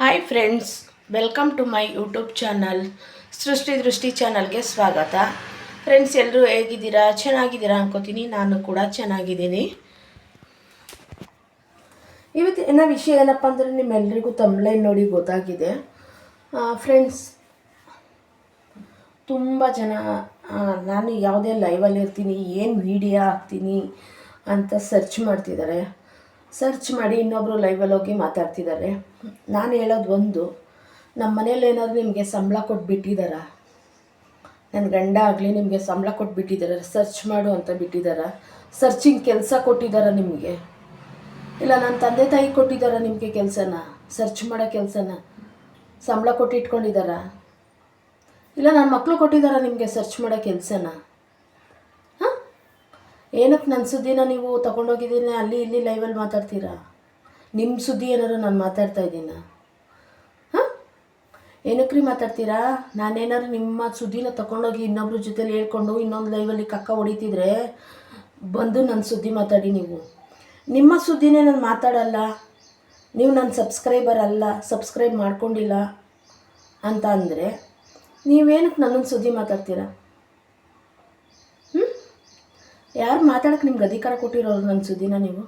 Hi friends welcome to my YouTube channel Srishti Drishti ಚಾನಲ್ಗೆ ಸ್ವಾಗತ. Friends ಎಲ್ಲರೂ ಹೇಗಿದ್ದೀರಾ? ಚೆನ್ನಾಗಿದ್ದೀರಾ ಅನ್ಕೋತೀನಿ. ನಾನು ಕೂಡ ಚೆನ್ನಾಗಿದ್ದೀನಿ. ಇವತ್ತು ಇವತ್ತಿನ ವಿಷಯ ಏನಪ್ಪ ಅಂದರೆ ನಿಮ್ಮೆಲ್ಲರಿಗೂ ತಮ್ಲೈನ್ ನೋಡಿ ಗೊತ್ತಾಗಿದೆ. ಫ್ರೆಂಡ್ಸ್ ತುಂಬ ಜನ ನಾನು ಯಾವುದೇ ಲೈವಲ್ಲಿ ಇರ್ತೀನಿ, ಏನು ವಿಡಿಯೋ ಹಾಕ್ತೀನಿ ಅಂತ ಸರ್ಚ್ ಮಾಡ್ತಿದ್ದಾರೆ. ಸರ್ಚ್ ಮಾಡಿ ಇನ್ನೊಬ್ಬರು ಲೈವಲ್ಲಿ ಹೋಗಿ ಮಾತಾಡ್ತಿದ್ದಾರೆ. ನಾನು ಹೇಳೋದು ಒಂದು ನಮ್ಮ ಮನೇಲಿ ಏನಾದರೂ ನಿಮಗೆ ಸಂಬಳ ಕೊಟ್ಬಿಟ್ಟಿದ್ದಾರಾ ನನ್ನ ಗಂಡ ಆಗಲಿ ನಿಮಗೆ ಸಂಬಳ ಕೊಟ್ಬಿಟ್ಟಿದ್ದಾರೆ ಸರ್ಚ್ ಮಾಡು ಅಂತ ಬಿಟ್ಟಿದ್ದಾರ ಸರ್ಚಿಂಗ್ ಕೆಲಸ ಕೊಟ್ಟಿದ್ದಾರ ನಿಮಗೆ. ಇಲ್ಲ ನನ್ನ ತಂದೆ ತಾಯಿ ಕೊಟ್ಟಿದ್ದಾರ ನಿಮಗೆ ಕೆಲಸನ ಸರ್ಚ್ ಮಾಡೋ ಕೆಲಸನ, ಸಂಬಳ ಕೊಟ್ಟು ಇಟ್ಕೊಂಡಿದ್ದಾರಾ ಇಲ್ಲ ನನ್ನ ಮಕ್ಕಳು ಕೊಟ್ಟಿದ್ದಾರಾ ನಿಮಗೆ ಸರ್ಚ್ ಮಾಡೋ ಕೆಲಸನ. ಏನಕ್ಕೆ ನನ್ನ ಸುದ್ದಿನ ನೀವು ತೊಗೊಂಡೋಗಿದ್ದೀನಿ, ಅಲ್ಲಿ ಇಲ್ಲಿ ಲೈವಲ್ಲಿ ಮಾತಾಡ್ತೀರಾ? ನಿಮ್ಮ ಸುದ್ದಿ ಏನಾದ್ರು ನಾನು ಮಾತಾಡ್ತಾ ಇದ್ದೀನ. ಹಾಂ? ಏನಕ್ರಿ ಮಾತಾಡ್ತೀರಾ? ನಾನೇನಾದ್ರು ನಿಮ್ಮ ಸುದ್ದಿನ ತಗೊಂಡೋಗಿ ಇನ್ನೊಬ್ರ ಜೊತೆಲಿ ಹೇಳ್ಕೊಂಡು ಇನ್ನೊಂದು ಲೈವಲ್ಲಿ ಕಕ್ಕ ಹೊಡಿತಿದ್ರೆ ಬಂದು ನನ್ನ ಸುದ್ದಿ ಮಾತಾಡಿ ನೀವು. ನಿಮ್ಮ ಸುದ್ದಿನೇ ನಾನು ಮಾತಾಡಲ್ಲ. ನೀವು ನನ್ನ ಸಬ್ಸ್ಕ್ರೈಬರ್ ಅಲ್ಲ ಸಬ್ಸ್ಕ್ರೈಬ್ ಮಾಡ್ಕೊಂಡಿಲ್ಲ ಅಂತ ಅಂದರೆ ನೀವೇನಕ್ಕೆ ನನ್ನ ಸುದ್ದಿ ಮಾತಾಡ್ತೀರಾ? ಯಾರು ಮಾತಾಡೋಕ್ಕೆ ನಿಮ್ಗೆ ಅಧಿಕಾರ ಕೊಟ್ಟಿರೋರು ನನ್ನ ಸುದ್ದಿನ ನೀವು?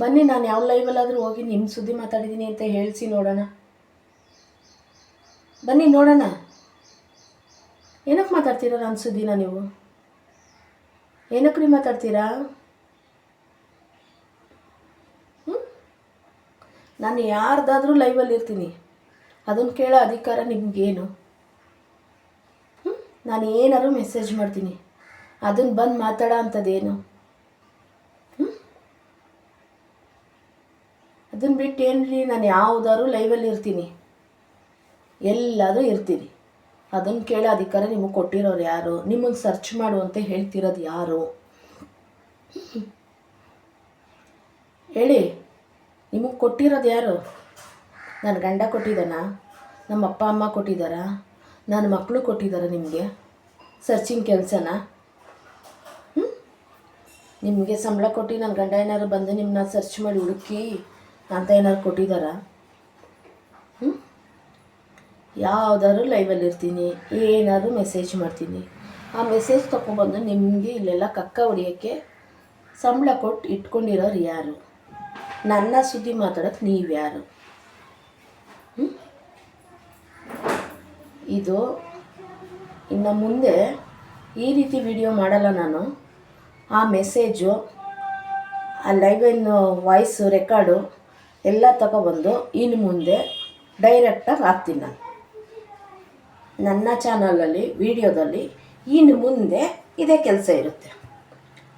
ಬನ್ನಿ, ನಾನು ಯಾವ ಲೈವಲ್ಲಾದರೂ ಹೋಗಿ ನಿಮ್ಮ ಸುದ್ದಿ ಮಾತಾಡಿದ್ದೀನಿ ಅಂತ ಹೇಳಿಸಿ ನೋಡೋಣ. ಬನ್ನಿ, ನೋಡೋಣ. ಏನಕ್ಕೆ ಮಾತಾಡ್ತೀರಾ ನನ್ನ ಸುದ್ದಿನ ನೀವು? ಏನಕ್ಕೆ ರೀ ಮಾತಾಡ್ತೀರಾ? ನಾನು ಯಾರ್ದಾದ್ರೂ ಲೈವಲ್ಲಿ ಇರ್ತೀನಿ. ಅದನ್ನು ಕೇಳೋ ಅಧಿಕಾರ ನಿಮಗೇನು? ಹ್ಞೂ ನಾನು ಏನಾದ್ರು ಮೆಸೇಜ್ ಮಾಡ್ತೀನಿ. ಅದನ್ನು ಬಂದು ಮಾತಾಡೋ ಅಂಥದ್ದೇನು ಅದನ್ನ ಬಿಟ್ಟು ಏನ್ರಿ? ನಾನು ಯಾವುದಾದ್ರು ಲೈವಲ್ಲಿ ಇರ್ತೀನಿ. ಎಲ್ಲಾದರೂ ಇರ್ತೀನಿ. ಅದನ್ನು ಕೇಳೋ ಅಧಿಕಾರ ನಿಮಗೆ ಕೊಟ್ಟಿರೋರು ಯಾರು? ನಿಮಗೆ ಸರ್ಚ್ ಮಾಡು ಅಂತ ಹೇಳ್ತಿರೋದು ಯಾರು? ಹೇಳಿ, ನಿಮಗೆ ಕೊಟ್ಟಿರೋದು ಯಾರು? ನನ್ನ ಗಂಡ ಕೊಟ್ಟಿದ್ದಾನ? ನಮ್ಮ ಅಪ್ಪ ಅಮ್ಮ ಕೊಟ್ಟಿದ್ದಾರಾ? ನನ್ನ ಮಕ್ಕಳು ಕೊಟ್ಟಿದ್ದಾರೆ ನಿಮಗೆ? ಸರ್ಚಿಂಗ್ ಕೆಲಸನ? ನಿಮಗೆ ಸಂಬಳ ಕೊಟ್ಟು ನನ್ನ ಗಂಡ ಏನಾದ್ರು ಬಂದು ನಿಮ್ಮನ್ನ ಸರ್ಚ್ ಮಾಡಿ ಹುಡುಕಿ ಅಂತ ಏನಾದ್ರು ಕೊಟ್ಟಿದ್ದಾರಾ ಹ್ಞೂ ಯಾವುದಾದ್ರು ಲೈವಲ್ಲಿ ಇರ್ತೀನಿ, ಏನಾದರೂ ಮೆಸೇಜ್ ಮಾಡ್ತೀನಿ. ಆ ಮೆಸೇಜ್ ತೊಗೊಂಬಂದು ನಿಮಗೆ ಇಲ್ಲೆಲ್ಲ ಕಕ್ಕ ಹೊಡಿಯೋಕ್ಕೆ ಸಂಬಳ ಕೊಟ್ಟು ಇಟ್ಕೊಂಡಿರೋರು ಯಾರು? ನನ್ನ ಸುದ್ದಿ ಮಾತಾಡೋಕ್ಕೆ ನೀವು ಯಾರು? ಇದು ಇನ್ನು ಮುಂದೆ ಈ ರೀತಿ ವಿಡಿಯೋ ಮಾಡಲ್ಲ ನಾನು. ಆ ಮೆಸೇಜು ಆ ಲೈವಿನ ವಾಯ್ಸು ರೆಕಾರ್ಡು ಎಲ್ಲ ತಗೊಬಂದು ಇನ್ನು ಮುಂದೆ ಡೈರೆಕ್ಟಾಗಿ ಹಾಕ್ತೀನಿ ನಾನು. ನನ್ನ ಚಾನಲಲ್ಲಿ ವಿಡಿಯೋದಲ್ಲಿ ಇನ್ನು ಮುಂದೆ ಇದೇ ಕೆಲಸ ಇರುತ್ತೆ.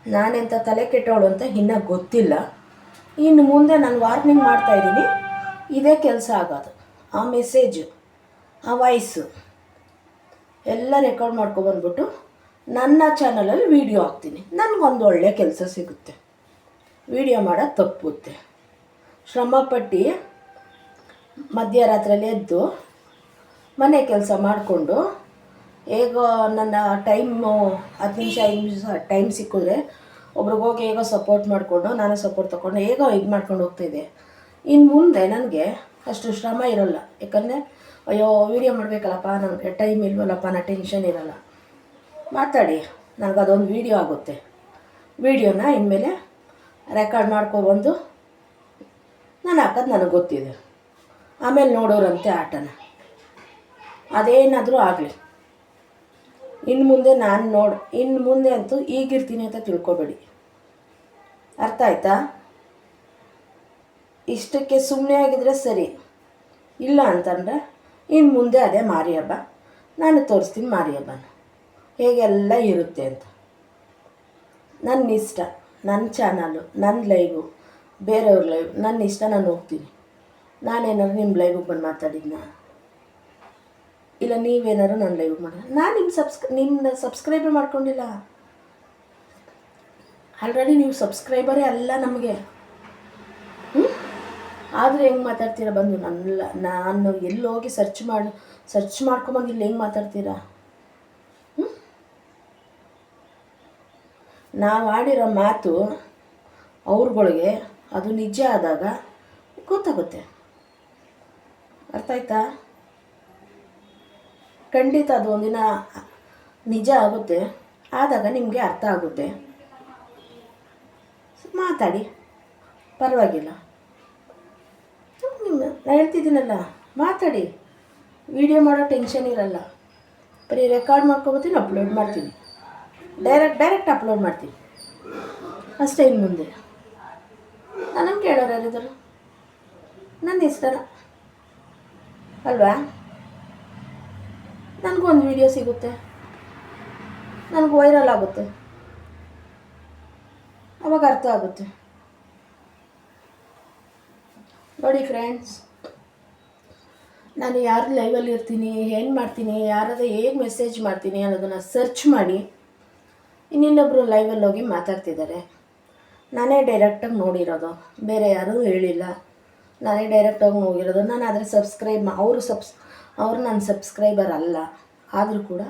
ನಾನೆಂಥ ತಲೆ ಕೆಟ್ಟವಳು ಅಂತ ಇನ್ನೂ ಗೊತ್ತಿಲ್ಲ. ಇನ್ನು ಮುಂದೆ ನಾನು ವಾರ್ನಿಂಗ್ ಮಾಡ್ತಾಯಿದ್ದೀನಿ ಇದೇ ಕೆಲಸ ಆಗೋದು. ಆ ಮೆಸೇಜು ಆ ವಾಯ್ಸು ಎಲ್ಲ ರೆಕಾರ್ಡ್ ಮಾಡ್ಕೊಬಂದ್ಬಿಟ್ಟು ನನ್ನ ಚಾನಲಲ್ಲಿ ವೀಡಿಯೋ ಹಾಕ್ತೀನಿ. ನನಗೊಂದು ಒಳ್ಳೆ ಕೆಲಸ ಸಿಗುತ್ತೆ. ವೀಡಿಯೋ ಮಾಡೋದು ತಪ್ಪುತ್ತೆ. ಶ್ರಮಪಟ್ಟು ಮಧ್ಯರಾತ್ರಿಯಲ್ಲಿ ಎದ್ದು ಮನೆ ಕೆಲಸ ಮಾಡಿಕೊಂಡು, ಹೇಗೋ ನನ್ನ ಟೈಮು ಹತ್ತು ನಿಮಿಷ, ಐದು ನಿಮಿಷ ಟೈಮ್ ಸಿಕ್ಕಿದ್ರೆ ಒಬ್ರಿಗೋಗಿ ಹೇಗೋ ಸಪೋರ್ಟ್ ಮಾಡಿಕೊಂಡು, ನಾನು ಸಪೋರ್ಟ್ ತೊಗೊಂಡು ಹೇಗೋ ಇದು ಮಾಡ್ಕೊಂಡು ಹೋಗ್ತಾಯಿದ್ದೆ ಇನ್ನು ಮುಂದೆ ನನಗೆ ಅಷ್ಟು ಶ್ರಮ ಇರೋಲ್ಲ. ಯಾಕಂದರೆ, ಅಯ್ಯೋ ವೀಡಿಯೋ ಮಾಡಬೇಕಲ್ಲಪ್ಪ, ನನಗೆ ಟೈಮ್ ಇಲ್ವಲ್ಲಪ್ಪ ನಾ ಟೆನ್ಷನ್ ಇರೋಲ್ಲ. ಮಾತಾಡಿ. ನನಗೆ ಅದೊಂದು ವೀಡಿಯೋ ಆಗುತ್ತೆ. ವೀಡಿಯೋನ ಇನ್ಮೇಲೆ ರೆಕಾರ್ಡ್ ಮಾಡ್ಕೊಬಂದು ನಾನು ಹಾಕೋದು ನನಗೆ ಗೊತ್ತಿದೆ. ಆಮೇಲೆ ನೋಡೋರಂತೆ ಆಟನ. ಅದೇನಾದರೂ ಆಗಲಿ. ಇನ್ನು ಮುಂದೆ ನಾನು ನೋಡಿ ಇನ್ನು ಮುಂದೆ ಅಂತೂ ಈಗಿರ್ತೀನಿ ಅಂತ ತಿಳ್ಕೊಬೇಡಿ. ಅರ್ಥ ಆಯ್ತಾ? ಇಷ್ಟಕ್ಕೆ ಸುಮ್ಮನೆ ಆಗಿದ್ರೆ ಸರಿ. ಇಲ್ಲ ಅಂತಂದರೆ ಇನ್ನು ಮುಂದೆ ಅದೇ ಮಾರಿ ಹಬ್ಬ ನಾನು ತೋರಿಸ್ತೀನಿ ಮಾರಿ ಹಬ್ಬನ ಹೇಗೆಲ್ಲ ಇರುತ್ತೆ ಅಂತ. ನನ್ನ ಇಷ್ಟ ನನ್ನ ಚಾನಲು ನನ್ನ ಲೈವು ಬೇರೆಯವ್ರ ಲೈವ್ ನನ್ನ ಇಷ್ಟ ನಾನು ಹೋಗ್ತೀನಿ. ನಾನೇನಾದ್ರು ನಿಮ್ಮ ಲೈವಿಗೆ ಬಂದು ಮಾತಾಡಿದ್ನ? ಇಲ್ಲ ನೀವೇನಾದ್ರು ನನ್ನ ಲೈವ್ ಮಾಡ ನಾನು ನಿಮ್ಮ ಸಬ್ಸ್ಕ್ ನಿಮ್ಮ ಸಬ್ಸ್ಕ್ರೈಬೇ ಮಾಡ್ಕೊಂಡಿಲ್ಲ. ಆಲ್ರೆಡಿ ನೀವು ಸಬ್ಸ್ಕ್ರೈಬರೇ ಅಲ್ಲ ನಮಗೆ. ಆದರೆ ಹೆಂಗೆ ಮಾತಾಡ್ತೀರಾ ಬಂದು? ನನ್ನ ನಾನು ಎಲ್ಲಿ ಹೋಗಿ ಸರ್ಚ್ ಮಾಡಿ ಸರ್ಚ್ ಮಾಡ್ಕೊಂಬಂದು ಇಲ್ಲಿ ಹೆಂಗೆ ಮಾತಾಡ್ತೀರಾ? ನಾವು ಆಡಿರೋ ಮಾತು ಅವ್ರುಗಳಿಗೆ ಅದು ನಿಜ ಆದಾಗ ಗೊತ್ತಾಗುತ್ತೆ. ಅರ್ಥ ಆಯ್ತಾ? ಖಂಡಿತ ಅದು ಒಂದಿನ ನಿಜ ಆಗುತ್ತೆ. ಆದಾಗ ನಿಮಗೆ ಅರ್ಥ ಆಗುತ್ತೆ. ಮಾತಾಡಿ. ಪರವಾಗಿಲ್ಲ. ನಿಮ್ಮ ನಾನು ಹೇಳ್ತಿದ್ದೀನಲ್ಲ, ಮಾತಾಡಿ. ವಿಡಿಯೋ ಮಾಡೋ ಟೆನ್ಷನ್ ಇರಲ್ಲ. ಬರೀ ರೆಕಾರ್ಡ್ ಮಾಡ್ಕೊಬತ್ತೀನಿ ಅಪ್ಲೋಡ್ ಮಾಡ್ತೀನಿ. ಡೈರೆಕ್ಟ್ ಡೈರೆಕ್ಟ್ ಅಪ್ಲೋಡ್ ಮಾಡ್ತೀನಿ. ಅಷ್ಟೇ ಇನ್ನು ಮುಂದೆ. ನನ್ನನ್ನು ಕೇಳೋರು ಯಾರಿದ್ರು? ನನ್ನ ಇಷ್ಟನ ಅಲ್ವಾ? ನನಗೊಂದು ವಿಡಿಯೋ ಸಿಗುತ್ತೆ. ನನಗೆ ವೈರಲ್ ಆಗುತ್ತೆ. ಅವಾಗ ಅರ್ಥ ಆಗುತ್ತೆ. ನೋಡಿ ಫ್ರೆಂಡ್ಸ್ ನಾನು ಯಾರು ಲೈವಲ್ಲಿ ಇರ್ತೀನಿ ಏನು ಮಾಡ್ತೀನಿ ಯಾರಾದ್ರೂ ಹೇಗೆ ಮೆಸೇಜ್ ಮಾಡ್ತೀನಿ ಅನ್ನೋದನ್ನು ಸರ್ಚ್ ಮಾಡಿ. ಇನ್ನಿನ್ನೊಬ್ಬರು ಲೈವಲ್ಲಿ ಹೋಗಿ ಮಾತಾಡ್ತಿದ್ದಾರೆ. ನಾನೇ ಡೈರೆಕ್ಟಾಗಿ ನೋಡಿರೋದು. ಬೇರೆ ಯಾರೂ ಹೇಳಿಲ್ಲ. ನಾನೇ ಡೈರೆಕ್ಟಾಗಿ ನೋಡಿರೋದು. ನಾನು ಆದರೆ ಸಬ್ಸ್ಕ್ರೈಬ್ ಅವರು ಸಬ್ಸ್ ಅವರು ನನ್ನ ಸಬ್ಸ್ಕ್ರೈಬರ್ ಅಲ್ಲ. ಆದರೂ ಕೂಡ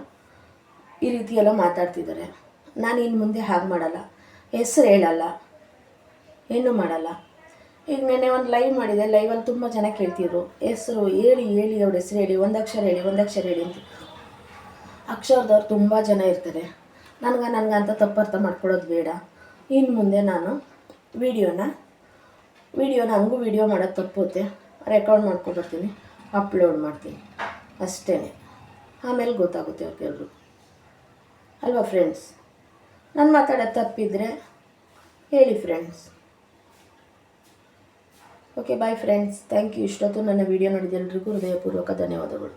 ಈ ರೀತಿಯೆಲ್ಲ ಮಾತಾಡ್ತಿದ್ದಾರೆ. ನಾನು ಇನ್ನು ಮುಂದೆ ಹಾಗೆ ಮಾಡಲ್ಲ. ಹೆಸ್ರು ಹೇಳಲ್ಲ. ಏನೂ ಮಾಡಲ್ಲ. ಈಗ ನೆನ್ನೆ ಒಂದು ಲೈವ್ ಮಾಡಿದೆ. ಲೈವಲ್ಲಿ ತುಂಬ ಜನ ಕೇಳ್ತಿದ್ರು. ಹೆಸರು ಹೇಳಿ ಹೇಳಿ, ಅವ್ರ ಹೆಸ್ರು ಹೇಳಿ, ಒಂದು ಅಕ್ಷರ ಹೇಳಿ, ಒಂದು ಅಕ್ಷರ ಹೇಳಿ ಅಂತ. ಅಕ್ಷರದವ್ರು ತುಂಬ ಜನ ಇರ್ತಾರೆ. ನನಗೆ ಅಂತ ತಪ್ಪರ್ಥ ಮಾಡ್ಕೊಳ್ಳೋದು ಬೇಡ. ಇನ್ನು ಮುಂದೆ ನಾನು ವೀಡಿಯೋನ, ವಿಡಿಯೋನ ಹಂಗೂ ವೀಡಿಯೋ ಮಾಡೋದು ತಪ್ಪುತ್ತೆ. ರೆಕಾರ್ಡ್ ಮಾಡ್ಕೊಬರ್ತೀನಿ ಅಪ್ಲೋಡ್ ಮಾಡ್ತೀನಿ. ಅಷ್ಟೇ ಆಮೇಲೆ ಗೊತ್ತಾಗುತ್ತೆ ಅವ್ರಿಗೆಲ್ರು ಅಲ್ವಾ ಫ್ರೆಂಡ್ಸ್ ನಾನು ಮಾತಾಡೋದು ತಪ್ಪಿದರೆ ಹೇಳಿ friends okay bye friends thank you ಇಷ್ಟೊತ್ತು ನನ್ನ ವೀಡಿಯೋ ನೋಡಿದ ಎಲ್ರಿಗೂ ಹೃದಯಪೂರ್ವಕ ಧನ್ಯವಾದಗಳು.